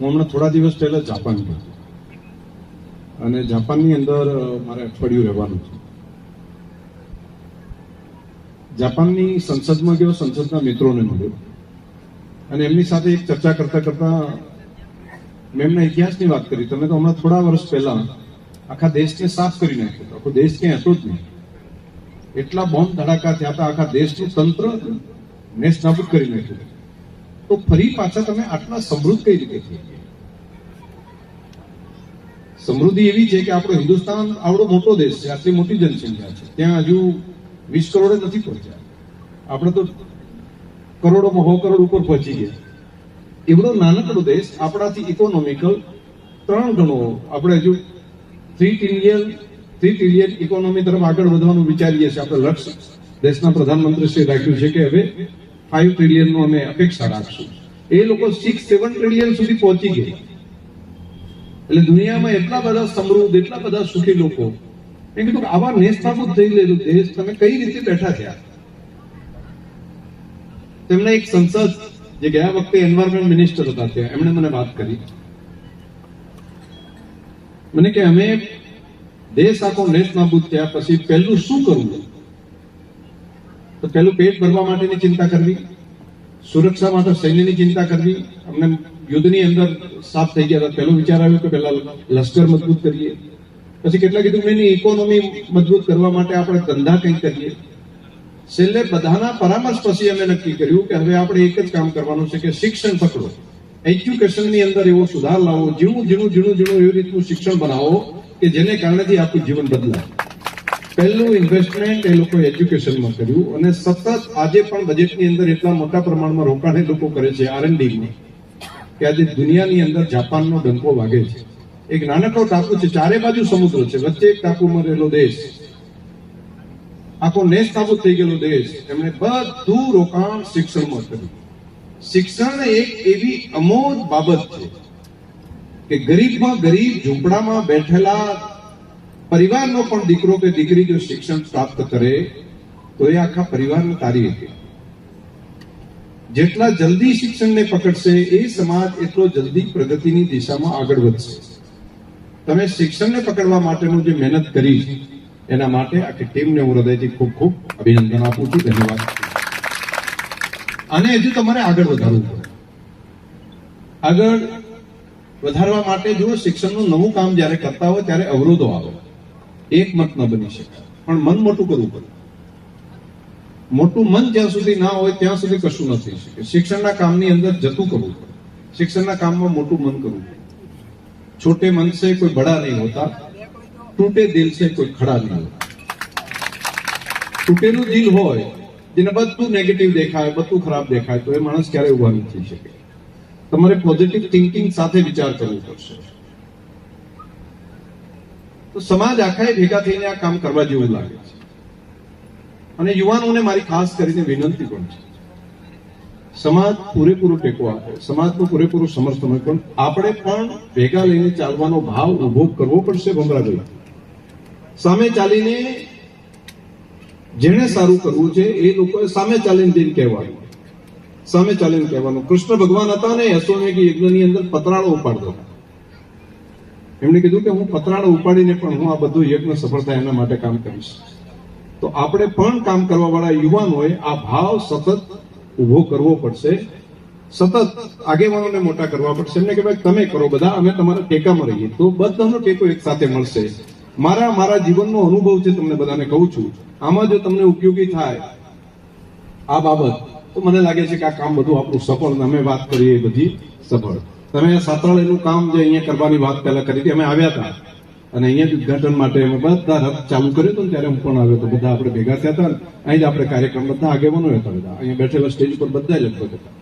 હું હમણાં થોડા દિવસ પહેલા જાપાન ગયો અને જાપાનની અંદર મારે અઠવાડિયું રહેવાનું છે. જાપાનની સંસદમાં ગયો, સંસદના મિત્રોને મળ્યો. અને એમની સાથે એક ચર્ચા કરતા કરતા મેં એમના ઇતિહાસની વાત કરી. તમે તો હમણાં થોડા વર્ષ પહેલા આખા દેશને સાફ કરી નાખ્યો આખો દેશ ક્યાંય હતો જ નહીં. એટલા બોમ્બ ધડાકા થયા હતા. આખા દેશનું તંત્ર નેસ નાબૂદ કરી નાખ્યું તો ફરી પાછા તમે આટલા સમૃદ્ધ કઈ રીતે થઈ સમૃદ્ધિ એવી છે કે આપણો હિન્દુસ્તાન આવડો મોટો દેશ છે, આટલી મોટી જનસંખ્યા છે. ત્યાં હજુ વીસ કરોડે નથી પહોંચ્યા. આપણે તો કરોડોમાં સો કરોડ ઉપર પહોંચી ગયા. એવડો નાનકડો દેશ, આપણાથી ઇકોનોમિકલ ત્રણ ગણો. આપણે હજુ three trillion three trillion economy તરફ આગળ વધવાનું વિચારીએ છીએ. આપણે લક્ષ્ય દેશના પ્રધાનમંત્રી શ્રી રાખ્યું છે કે હવે ફાઈવ ટ્રિલિયનનું અમે અપેક્ષા રાખશું. એ લોકો સિક્સ સેવન ટ્રિલિયન સુધી પહોંચી ગયા. એટલે દુનિયામાં એટલા બધા સમૃદ્ધ, એટલા બધા સુખી લોકો. મેં કીધું આવા નેસ્તાબૂત થઈ લેલું દેશ તમે કઈ રીતે બેઠા થયા? તેમના એક સંસદ, જે ગયા વખતે એન્વાયરમેન્ટ મિનિસ્ટર હતા ત્યાં, એમણે મને વાત કરી. મને કે, અમે દેશ આખો નેસ નાબૂદ થયા, પછી પહેલું શું કરવું? તો પહેલું પેટ ભરવા માટેની ચિંતા કરવી, સુરક્ષા માટે સૈન્યની ચિંતા કરવી, અમને યુદ્ધની અંદર સાફ થઈ ગયા. હતા પહેલો વિચાર આવ્યો કે પહેલા લશ્કર મજબૂત કરીએ. પછી કેટલા કીધું, નહીં ઇકોનોમી મજબૂત કરવા માટે આપણે ધંધા કંઈક કરીએ. છેલ્લે બધાના પરામર્શ પછી અમે નક્કી કર્યું કે હવે આપણે એક જ કામ કરવાનું છે કે શિક્ષણ પકડો. એજ્યુકેશનની અંદર એવો સુધાર લાવો, જીણું ઝીણું ઝીણું ઝીણું એવી રીતનું શિક્ષણ બનાવો કે જેને કારણેથી આખું જીવન બદલાય. પહેલું ઇન્વેસ્ટમેન્ટ એ લોકો એજ્યુકેશનમાં કર્યું અને સતત આજે પણ બજેટની અંદર એટલા મોટા પ્રમાણમાં રોકાણ એ લોકો કરે છે આરએનડીમાં કે આજે દુનિયાની અંદર જાપાનનો ડંકો વાગે છે. એક નાનકડો ટાપુ છે, ચારે બાજુ સમુદ્ર છે, વચ્ચે એક ટાપુમાં રહેલો દેશ. આખો નેસ નાબૂદ થઈ ગયેલો દેશ. એમણે બધું રોકાણ શિક્ષણમાં કર્યું. શિક્ષણ એક એવી અમોદ બાબત છે કે ગરીબમાં ગરીબ, ઝૂંપડામાં બેઠેલા પરિવારનો પણ દીકરો કે દીકરી જો શિક્ષણ પ્રાપ્ત કરે તો એ આખા પરિવારને તારી શકે જેટલા જલ્દી શિક્ષણને પકડશે, એ સમાજ એટલો જલ્દી પ્રગતિની દિશામાં આગળ વધશે. તમે શિક્ષણને પકડવા માટેનું જે મહેનત કરી એના માટે આખી ટીમને હું હૃદયથી ખૂબ ખૂબ અભિનંદન આપું છું. ધન્યવાદ. આને હજુ તમારે આગળ વધારવું પડે. આગળ વધારવા માટે જો શિક્ષણનું નવું કામ જ્યારે કરતા હોય, ત્યારે અવરોધો આવે. એક ન બની શકે પણ મન મોટું કરવું પડે. મોટું મન જ્યાં સુધી ના હોય ત્યાં સુધી કશું ન થઈ શકે. શિક્ષણના કામની અંદર જતું કરવું પડે. શિક્ષણના કામમાં મોટું મન કરવું પડે. છોટે મન સે કોઈ બડા નહીં હોતા. તૂટે દિલ છે કોઈ ખડા નહીં હોતા. તૂટેલું દિલ હોય, જેને બધું નેગેટિવ દેખાય, બધું ખરાબ દેખાય, તો એ માણસ ક્યારે ઊભા નથી થઈ શકે? તમારે પોઝિટિવ થિંકિંગ સાથે વિચાર કરવો પડશે. તો સમાજ આખાએ ભેગા થઈને આ કામ કરવા જેવું લાગે છે. અને યુવાનોને મારી ખાસ કરીને વિનંતી પણ છે. સમાજ પૂરેપૂરો ટેકો આપે, સમાજનું પૂરેપૂરું સમર્થન હોય, પણ આપણે પણ ભેગા લઈને ચાલવાનો ભાવ ઊભો કરવો પડશે ભમરાભાઈ સામે ચાલીને જેણે સારું કરવું છે, એ લોકોએ સામે ચાલીને જઈને કહેવાનું. સામે ચાલીને કહેવાનું. કૃષ્ણ ભગવાન હતા ને યશોમેઘ યજ્ઞની અંદર પતરાળો ઉપાડતો એમણે કીધું કે હું પતરાળો ઉપાડીને પણ હું આ બધું યજ્ઞ સફળ થાય એના માટે કામ કરીશ. તો આપણે પણ કામ કરવાવાળા યુવાનોએ આ ભાવ સતત ઊભો કરવો પડશે. સતત આગેવાનોને મોટા કરવા પડશે. એમને કે ભાઈ તમે કરો બધા, અમે તમારા ટેકામાં રહીએ. તો બધાનો ટેકો એક સાથે મળશે. મારા મારા જીવનનો અનુભવ છે તમને બધાને કહું છું. આમાં જો તમને ઉપયોગી થાય આ બાબત, તો મને લાગે છે કે આ કામ બધું આપણું સફળ અમે વાત કરીએ બધી સફળ. તમે સાતરાળીનું કામ જે અહીંયા કરવાની વાત પહેલા કરી હતી, અમે આવ્યા હતા. અને અહીંયા ઉદઘાટન માટે અમે બધા રથ ચાલુ કર્યું હતું ત્યારે હું પણ આવ્યો હતો. બધા આપણે ભેગા થયા હતા અહીં જ આપણે કાર્યક્રમ બધા આગેવાનો હતા. બધા અહીંયા બેઠેલા સ્ટેજ પર બધા લગભગ હતા.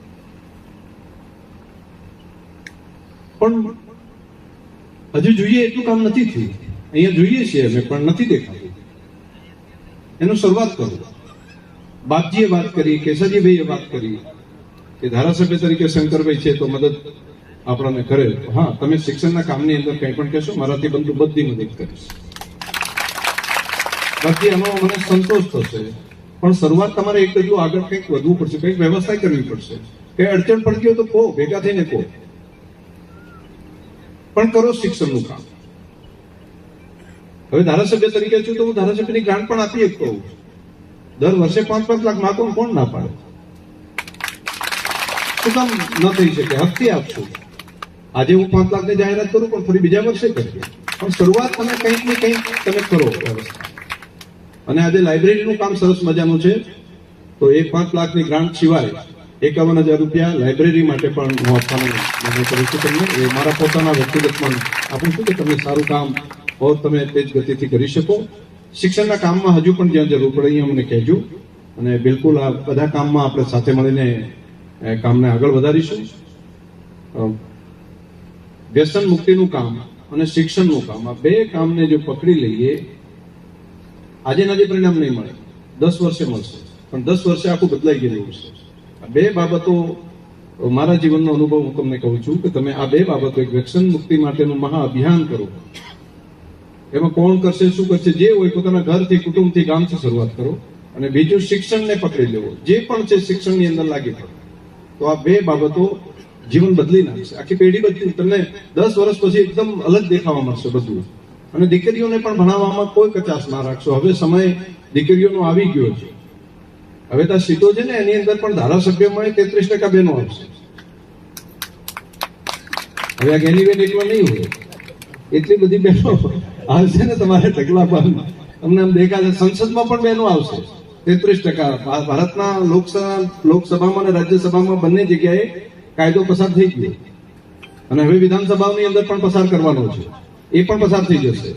પણ હજુ જોઈએ એટલું કામ નથી થયું. અહીંયા જોઈએ છીએ અમે, પણ નથી દેખાતું. એનું શરૂઆત કરો. બાપજીએ વાત કરી કેશવજીભાઈએ વાત કરી, કે ધારાસભ્ય તરીકે શંકરભાઈ છે તો મદદ આપણને કરેલ હા, તમે શિક્ષણના કામની અંદર કંઈ પણ કહેશો, મારાથી બનતું બધી મદદ કરીશ. બાકી એનો મને સંતોષ થશે. પણ શરૂઆત તમારે એક હજુ આગળ કંઈક વધવું પડશે, કંઈક વ્યવસ્થા કરવી પડશે. કંઈ અડચણ પડતી હોય તો કહો, ભેગા થઈને કહો. પણ કરો શિક્ષણનું કામ. હવે ધારાસભ્ય તરીકે છું તો હું ધારાસભ્યની ગ્રાન્ટ પણ આપી શકતો હોઉં દર વર્ષે પાંચ પાંચ લાખ માગો કોણ ના પાડે? શું કામ ન થઈ શકે? હકથી આપશું? આજે હું પાંચ લાખની જાહેરાત કરું પણ ફરી બીજા વર્ષે કરીએ. પણ શરૂઆત તમે કંઈક ને કંઈક તમે કરો અને આજે લાઇબ્રેરીનું કામ સરસ મજાનું છે. તો એ પાંચ લાખની ગ્રાન્ટ સિવાય એકાવન હજાર રૂપિયા લાઇબ્રેરી માટે પણ હું આપવાનું કરું છું તમને. એ મારા પોતાના વ્યક્તિગત પણ આપું છું કે તમે સારું કામ ઓર તમે તેજ ગતિથી કરી શકો. શિક્ષણના કામમાં હજુ પણ જ્યાં જરૂર પડે અહીંયા અમને કહેજો. અને બિલકુલ આ બધા કામમાં આપણે સાથે મળીને કામને આગળ વધારીશું. વ્યસન મુક્તિનું કામ અને શિક્ષણનું કામ, આ બે કામને જો પકડી લઈએ, આજે ના જે પરિણામ નહીં મળે. દસ વર્ષે મળશે. પણ દસ વર્ષે આખું બદલાઈ ગયેલું છે. આ બે બાબતો, મારા જીવનનો અનુભવ હું તમને કહું છું કે તમે આ બે બાબતો, એક વ્યસન મુક્તિ માટેનું મહા અભિયાન કરો. એમાં કોણ કરશે, શું કરશે, જે હોય પોતાના ઘરથી, કુટુંબથી, ગામથી શરૂઆત કરો. અને બીજું શિક્ષણને પકડી લેવો. જે પણ છે શિક્ષણની અંદર લાગી પડો. તો આ બે બાબતો જીવન બદલી નાખશે. આખી પેઢી બદલી તમને દસ વર્ષ પછી એકદમ અલગ દેખાવા મળશે બધું. અને દીકરીઓને પણ ભણાવવામાં કોઈ કચાશ ના રાખશો. હવે સમય દીકરીઓનો આવી ગયો છે. હવે તો સીટો છે ને, એની અંદર પણ ધારાસભ્યમાં તેત્રીસ ટકા બહેનો આવશે હવે આ ગેની બેન એકલો નહીં હોય. એટલી બધી બહેનો આવશે ને તમારે પર તમને આમ દેખાશે સંસદમાં પણ બહેનો આવશે. તેત્રીસ ટકા. ભારતના લોકસભા, લોકસભામાં અને રાજ્યસભામાં બંને જગ્યાએ કાયદો પસાર થઈ ગયો. અને હવે વિધાનસભાની અંદર પણ પસાર કરવાનો છે. એ પણ પસાર થઈ જશે.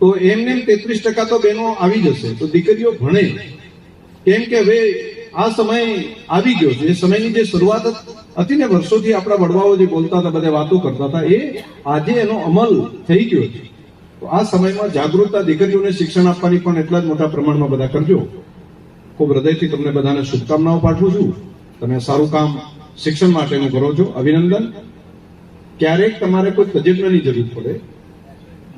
તો એમને તેત્રીસ ટકા તો બહેનો આવી જશે. તો દીકરીઓ ભણે. કેમ કે હવે આ સમય આવી ગયો છે. એ સમયની જે શરૂઆત હતી ને વર્ષોથી આપણા વડવાઓ જે બોલતા હતા, બધા વાતો કરતા હતા, એ આજે એનો અમલ થઈ ગયો છે. તો આ સમયમાં જાગૃતતા દીકરીઓને શિક્ષણ આપવાની પણ એટલા જ મોટા પ્રમાણમાં બધા કરજો. ખૂબ હૃદયથી તમને બધાને શુભકામનાઓ પાઠવું છું. તમે સારું કામ શિક્ષણ માટેનું કરો છો. અભિનંદન. ક્યારેક તમારે કોઈ તજજ્ઞની જરૂર પડે.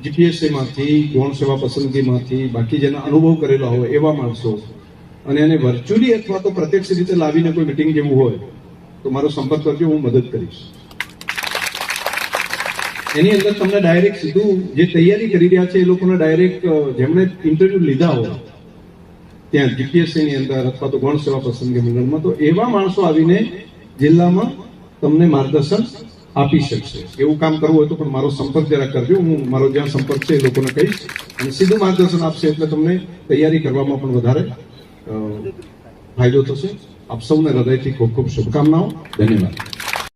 જીપીએસસી માંથી ગૌણ સેવા પસંદગીમાંથી, બાકી જેના અનુભવ કરેલા હોય એવા માણસો, અને એને વર્ચ્યુઅલી અથવા તો પ્રત્યક્ષ રીતે લાવીને કોઈ મિટિંગ જેવું હોય, તો મારો સંપર્ક કરજો, હું મદદ કરીશ. એની અંદર તમને ડાયરેક્ટ સીધું જે તૈયારી કરી રહ્યા છે એ લોકોને ડાયરેક્ટ જેમણે ઇન્ટરવ્યુ લીધા હોય, ત્યાં જીપીએસસી ની અંદર અથવા તો ગૌણ સેવા પસંદગી મંડળમાં, તો એવા માણસો આવીને જિલ્લામાં તમને માર્ગદર્શન આપી શકશે. એવું કામ કરવું હોય તો પણ મારો સંપર્ક જરા કરજો. હું મારો જ્યાં સંપર્ક છે એ લોકોને કહીશ અને સીધું માર્ગદર્શન આપશે એટલે તમને તૈયારી કરવામાં પણ વધારે ફાયદો થશે. આપ સૌને હૃદયથી ખૂબ ખૂબ શુભકામનાઓ. ધન્યવાદ.